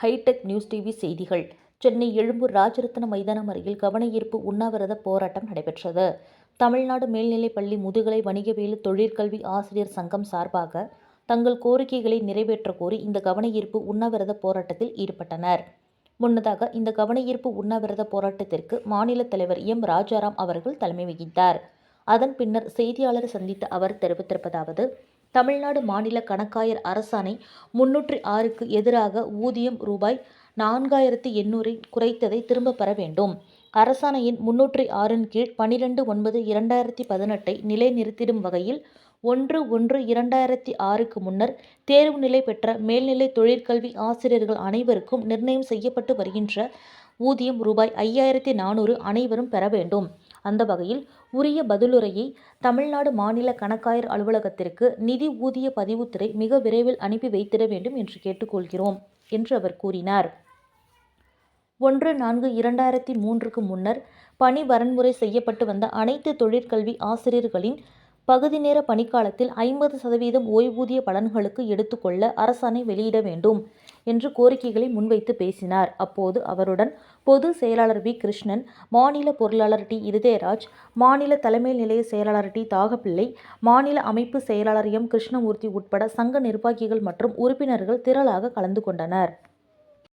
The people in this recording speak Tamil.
ஹைடெக் நியூஸ் டிவி செய்திகள். சென்னை எழும்பூர் ராஜரத்ன மைதானம் அருகில் கவன ஈர்ப்பு உண்ணாவிரத போராட்டம் நடைபெற்றது. தமிழ்நாடு மேல்நிலைப்பள்ளி முதுகலை வணிகவேலு தொழிற்கல்வி ஆசிரியர் சங்கம் சார்பாக தங்கள் கோரிக்கைகளை நிறைவேற்ற கோரி இந்த கவன ஈர்ப்பு உண்ணாவிரத போராட்டத்தில் ஈடுபட்டனர். முன்னதாக இந்த கவன ஈர்ப்பு உண்ணாவிரத போராட்டத்திற்கு மாநில தலைவர் எம். ராஜாராம் அவர்கள் தலைமை வகித்தார். அதன் பின்னர் செய்தியாளர் சந்தித்த அவர் தெரிவித்திருப்பதாவது தமிழ்நாடு மாநில கணக்காயர் அரசாணை முன்னூற்றி ஆறுக்கு எதிராக ஊதியம் ரூபாய் நான்காயிரத்து எண்ணூறை குறைத்ததை திரும்பப் பெற வேண்டும். அரசாணையின் முன்னூற்றி ஆறின் கீழ் பனிரெண்டு ஒன்பது இரண்டாயிரத்தி பதினெட்டை நிலைநிறுத்திடும் வகையில் ஒன்று ஒன்று இரண்டாயிரத்தி ஆறுக்கு முன்னர் தேர்வு நிலை பெற்ற மேல்நிலை தொழிற்கல்வி ஆசிரியர்கள் அனைவருக்கும் நிர்ணயம் செய்யப்பட்டு வருகின்ற ஊதியம் ரூபாய் ஐயாயிரத்தி நானூறு அனைவரும் பெற வேண்டும். அந்த வகையில் உரிய பதிலுரையை தமிழ்நாடு மாநில கணக்காயர் அலுவலகத்திற்கு நிதி ஊதிய பதிவுத்துறை மிக விரைவில் அனுப்பி வைத்திட வேண்டும் என்று கேட்டுக்கொள்கிறோம் என்று அவர் கூறினார். ஒன்று நான்கு இரண்டாயிரத்தி மூன்றுக்கு முன்னர் பணி வரன்முறை செய்யப்பட்டு வந்த அனைத்து தொழிற்கல்வி ஆசிரியர்களின் பகுதி நேர பணிக்காலத்தில் ஐம்பது சதவீதம் ஓய்வூதிய பலன்களுக்கு எடுத்துக்கொள்ள அரசாணை வெளியிட வேண்டும். என்று கோரிக்கைகளை முன்வைத்து பேசினார். அப்போது அவருடன் பொது செயலாளர் வி. கிருஷ்ணன் மாநில பொருளாளர் டி. இருதயராஜ் மாநில தலைமை நிலைய செயலாளர் டி. தாகப்பிள்ளை மாநில அமைப்பு செயலாளர் எம். கிருஷ்ணமூர்த்தி உட்பட சங்க நிர்வாகிகள் மற்றும் உறுப்பினர்கள் திரளாக கலந்து கொண்டனர்.